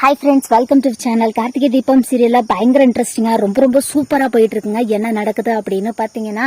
Hi friends welcome to channel Karthigai Deepam சீரியலில் பயங்கர இன்ட்ரெஸ்டிங்காக ரொம்ப ரொம்ப சூப்பராக போயிட்டு இருக்குங்க என்ன நடக்குது அப்படின்னு பார்த்தீங்கன்னா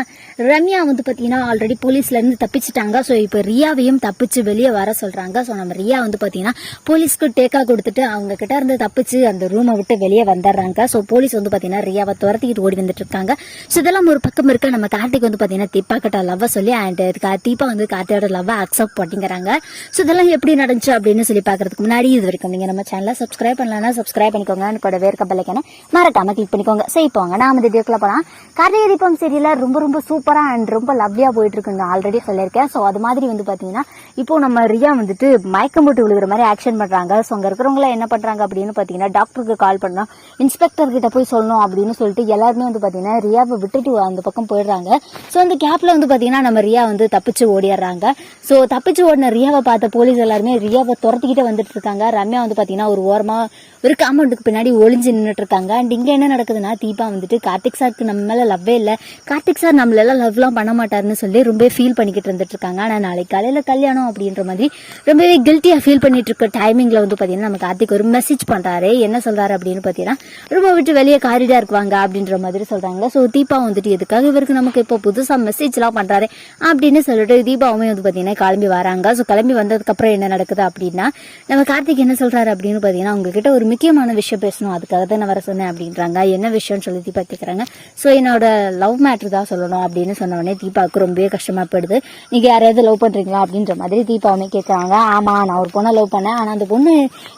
ரம்யா வந்து பார்த்தீங்கன்னா ஆல்ரெடி போலீஸ்லேருந்து தப்பிச்சிட்டாங்க. ஸோ இப்போ ரியாவையும் தப்பிச்சு வெளியே வர சொல்கிறாங்க ஸோ நம்ம ரியா வந்து பார்த்தீங்கன்னா போலீஸ்க்கு டேக்காக கொடுத்துட்டு அவங்க கிட்ட இருந்து தப்பிச்சு அந்த ரூமை விட்டு வெளியே வந்துடுறாங்க. ஸோ போலீஸ் வந்து பார்த்தீங்கன்னா ரியாவை துரத்திக்கிட்டு ஓடி வந்துட்டு இருக்காங்க. ஸோ இதெல்லாம் ஒரு பக்கம் இருக்க நம்ம கார்த்திக் வந்து பார்த்தீங்கன்னா தீபா கிட்ட லவ்வை சொல்லி அண்ட் தீபா வந்து கார்த்தியோட லவ்வை அக்செப்ட் பண்ணிக்கிறாங்க. ஸோ இதெல்லாம் எப்படி நடந்துச்சு அப்படின்னு சொல்லி பார்க்கறதுக்கு முன்னாடி இது வரைக்கும் நீங்கள் நம்ம சேனலை சப்ஸ்கிரைப் பண்ணலன்னா சப்ஸ்கிரைப் பண்ணிக்கோங்க. கூட வேர்க்க பிள்ளைக்கான மறக்காம கிளிக் பண்ணிக்கோங்க. சரி போங்க நாம இந்த வீடியோக்குள்ள போலாம். கார்த்திகை தீபம் சீரியல ரொம்ப ரொம்ப சூப்பரா அண்ட் ரொம்ப லவ்லியா போயிட்டு இருக்குங்க ஆல்ரெடி சொல்லியிருக்கேன். ஸோ அது மாதிரி வந்து பாத்தீங்கன்னா இப்போ நம்ம ரியா வந்துட்டு மயக்கம் போட்டு விழுகிற மாதிரி ஆக்ஷன் பண்றாங்க. ஸோ அங்க இருக்கிறவங்கள என்ன பண்றாங்க அப்படின்னு பாத்தீங்கன்னா டாக்டருக்கு கால் பண்ணோம். இன்ஸ்பெக்டர் கிட்ட போய் சொல்லணும் அப்படின்னு சொல்லிட்டு எல்லாருமே வந்து பாத்தீங்கன்னா ரியாவை விட்டுட்டு அந்த பக்கம் போயிடுறாங்க. ஸோ அந்த கேப்ல வந்து பாத்தீங்கன்னா நம்ம ரியா வந்து தப்பிச்சு ஓடிடுறாங்க. ஸோ தப்பிச்சு ஓடின ரியாவை பார்த்த போலீஸ் எல்லாருமே ரியாவை துரத்திக்கிட்டே வந்துட்டு இருக்காங்க. ரம்யா வந்து பாத்தீங்கன்னா ஒரு அம்மா ஒரு காம்பவுண்டுக்கு பின்னாடி ஒளிஞ்சு நின்றுட்டு இருக்காங்க அண்ட் இங்கே என்ன நடக்குதுன்னா தீபா வந்துட்டு கார்த்திக் சாருக்கு நம்ம மேலே லவ்வே இல்லை. கார்த்திக் சார் நம்மளெல்லாம் லவ்லாம் பண்ண மாட்டாருன்னு சொல்லி ரொம்ப ஃபீல் பண்ணிக்கிட்டு இருந்துட்டு இருக்காங்க ஆனா நாளைக்கு காலையில் கல்யாணம் அப்படின்ற மாதிரி ரொம்பவே கில்ட்டியாக ஃபீல் பண்ணிட்டு இருக்க டைமிங்ல வந்து பாத்தீங்கன்னா நம்ம கார்த்திக் ஒரு மெசேஜ் பண்றாரு. என்ன சொல்றாரு அப்படின்னு பாத்தீங்கன்னா ரொம்ப விட்டு வெளியே காரிடா இருக்குவாங்க அப்படின்ற மாதிரி சொல்றாங்க. ஸோ தீபா வந்துட்டு எதுக்காக இவருக்கு நமக்கு இப்போ புதுசா மெசேஜ் எல்லாம் பண்றாரு அப்படின்னு சொல்லிட்டு தீபாவுமே வந்து பாத்தீங்கன்னா கிளம்பி வராங்க. ஸோ கிளம்பி வந்ததுக்கப்புறம் என்ன நடக்குது அப்படின்னா நம்ம கார்த்திக் என்ன சொல்றாரு அப்படின்னு பாத்தீங்கன்னா உங்ககிட்ட ஒரு முக்கியமான விஷயம் பேசணும். அதுக்காக தான் நான் வர சொன்னேன் அப்படின்றாங்க. என்ன விஷயம்னு சொல்லி தீபா கேட்குறாங்க ஸோ என்னோட லவ் மேட்ரு தான் சொல்லணும் அப்படின்னு சொன்ன உடனே தீபாவுக்கு ரொம்பவே கஷ்டமாக போயிடுது. நீங்கள் யாரையாவது லவ் பண்ணுறீங்களா அப்படின்ற மாதிரி தீபாவுமே கேட்குறாங்க ஆமாம் நான் ஒரு பொண்ணை லவ் பண்ணேன். ஆனால் அந்த பொண்ணு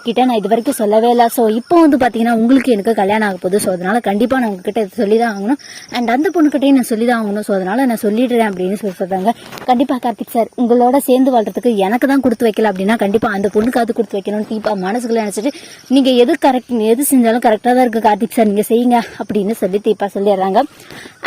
கிட்ட நான் இது வரைக்கும் சொல்லவே இல்லை. ஸோ இப்போ வந்து பார்த்தீங்கன்னா உங்களுக்கு எனக்கு கல்யாணம் ஆக போகுது. ஸோ அதனால கண்டிப்பாக நான் உங்ககிட்ட இது சொல்லி தான் ஆகணும். அண்ட் அந்த பொண்ணுக்கிட்டையும் நான் சொல்லி தான் ஆகணும். ஸோ அதனால நான் சொல்லிடுறேன் அப்படின்னு சொல்லி சொல்கிறாங்க கண்டிப்பாக கார்த்திக் சார் உங்களோட சேர்ந்து வாழ்றதுக்கு எனக்கு தான் கொடுத்து வைக்கல அப்படின்னா கண்டிப்பாக அந்த பொண்ணுக்காவது கொடுத்து வைக்கணும்னு தீபா மனசுக்குள்ள நினச்சிட்டு நீங்க எது கரெக்ட் எது செஞ்சாலும் கரெக்டா தான் இருக்கு கார்த்திக் சார் நீங்க செய்யுங்க அப்படின்னு சொல்லி தீபா சொல்லிடுறாங்க.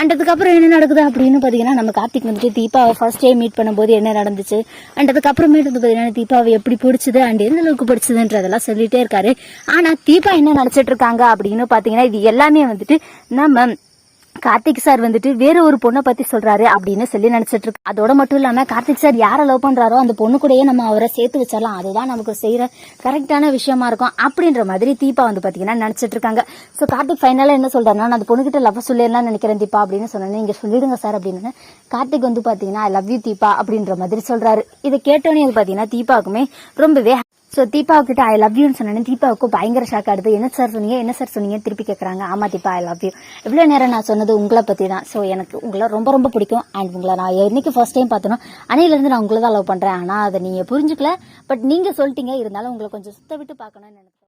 அண்ட் அதுக்கப்புறம் என்ன நடக்குது அப்படின்னு பாத்தீங்கன்னா நம்ம கார்த்திக் வந்துட்டு தீபாவை ஃபர்ஸ்ட் டே மீட் பண்ணும்போது என்ன நடந்துச்சு? அண்ட் அதுக்கப்புறமேட்டு வந்து பாத்தீங்கன்னா தீபாவை எப்படி பிடிச்சது அண்ட் எந்த அளவுக்கு பிடிச்சதுன்றதெல்லாம் சொல்லிட்டே இருக்காரு. ஆனா தீபா என்ன நினைச்சிட்டு இருக்காங்க அப்படின்னு பாத்தீங்கன்னா இது எல்லாமே வந்துட்டு நம்ம கார்த்திக் சார் வந்துட்டு வேற ஒரு பொண்ணை பத்தி சொல்றாரு அப்படின்னு சொல்லி நினைச்சிட்டு இருக்கு அதோட மட்டும் இல்லாம கார்த்திக் சார் யாரை லவ் பண்றாரோ அந்த பொண்ணு கூடயே நம்ம அவரை சேர்த்து வச்சிடலாம். அதுதான் நமக்கு செய்யற கரெக்டான விஷயமா இருக்கும் அப்படின்ற மாதிரி தீபா வந்து பாத்தீங்கன்னா நினைச்சிட்டு இருக்காங்க. சோ கார்த்திக் ஃபைனலா என்ன சொல்றாருன்னா நான் அந்த பொண்ணுகிட்ட லவ் சொல்லிடலாம் நினைக்கிறேன் தீபா அப்படின்னு சொன்னேன். நீங்க சொல்லிடுங்க சார் அப்படின்னு. கார்த்திக் வந்து பாத்தீங்கன்னா ஐ லவ் யூ தீபா அப்படின்ற மாதிரி சொல்றாரு. இதை கேட்டோன்னே வந்து பாத்தீங்கன்னா தீபாவுக்குமே ரொம்பவே ஸோ தீபா கிட்ட ஐ லவ் யூன்னு சொன்னேன் தீபாவுக்கு பயங்கர ஷாக் ஆடுது என்ன சார் சொன்னீங்க? என்ன சார் சொன்னீங்க? திருப்பி கேட்குறாங்க ஆமா தீபா ஐ லவ் யூ இவ்வளோ நேரம் நான் சொன்னது உங்களை பற்றி தான். ஸோ எனக்கு உங்களை ரொம்ப ரொம்ப பிடிக்கும். அண்ட் உங்களை நான் என்னைக்கு ஃபர்ஸ்ட் டைம் பார்த்தனோ அன்னையிலேருந்து நான் உங்களை தான் லவ் பண்ணுறேன் ஆனால் அதை நீங்கள் புரிஞ்சுக்கல. பட் நீங்கள் சொல்லிட்டீங்க. இருந்தாலும் உங்களை கொஞ்சம் சுத்த விட்டு பார்க்கணும்னு நினைக்கிறேன்.